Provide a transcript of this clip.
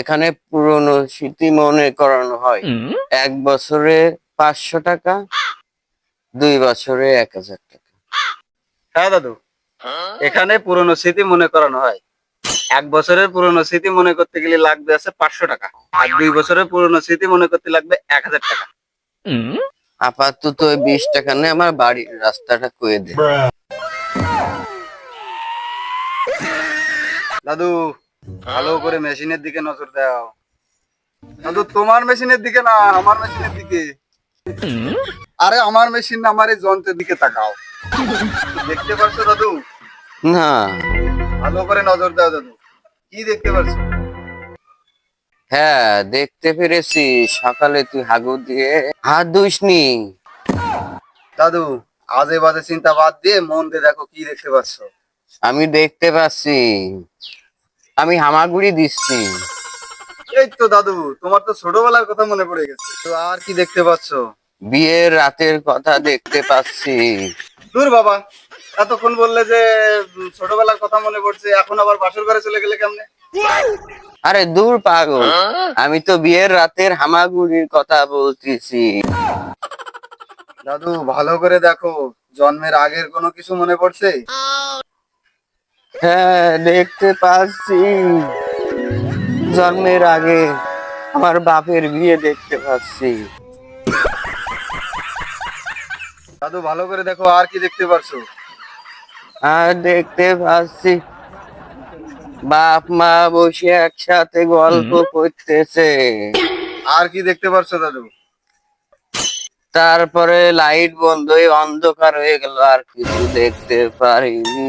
এখানে পুরনো স্মৃতি মনে করানো হয়। এক বছরে পাঁচশো টাকা দুই বছরে এক হাজার টাকা। হ্যাঁ দাদু। এখানে পুরনো স্মৃতি মনে করানো হয়। এক বছরের পুরনো স্মৃতি মনে করতে গেলে লাগবে আছে পাঁচশো টাকা। আর দুই বছরের পুরনো স্মৃতি মনে করতে লাগবে এক হাজার টাকা। আপাতত ওই বিশ টাকা নিয়ে আমার বাড়ির রাস্তাটা কয়ে দে। দাদু ভালো করে মেশিনের দিকে নজর দাও। দাদু তোমার মেশিনের দিকে না আমার মেশিনের দিকে। আরে আমার মেশিন না আমার এই যন্ত্রের দিকে তাকাও। দেখতে পারছ দাদু? না। ভালো করে নজর দাও দাদু। কি দেখতে পারছ? হ্যাঁ দেখতে পেরেছি। সকালে তুই হাগু দিয়ে হাত ধুইসনি। দাদু আজে বাজে চিন্তা বাদ দিয়ে মন দিয়ে দেখো কি দেখতে পাচ্ছ আমি দেখতে পাচ্ছি। আমি হামাগুড়ি দিচ্ছি। এই তো দাদু তোমার তো ছোটবেলার কথা মনে পড়ে গেছে। তো আর কি দেখতে পাচ্ছ? বিয়ের রাতের কথা দেখতে পাচ্ছি। দূর বাবা এতক্ষণ বললে যে ছোটবেলার কথা মনে পড়ছে এখন আবার বাসর ঘরে চলে গেলে কেমনে? আরে দূর পাগল আমি তো বিয়ের রাতের হামাগুড়ির কথা বলতেছি। দাদু ভালো করে দেখো জন্মের আগের কোনো কিছু মনে পড়ছে? হ্যাঁ দেখতে পাচ্ছি। জন্মের আগে আমার বাপের বিয়ে দেখতে পাচ্ছি। দাদু ভালো করে দেখো আর কি দেখতে পারছ? আর দেখতে পাচ্ছি বাপ মা বসে একসাথে গল্প করতেছে। আর কি দেখতে পারছ দাদু? তারপরে লাইট বন্ধ হয়ে অন্ধকার হয়ে গেল আর কিছু দেখতে পারিনি।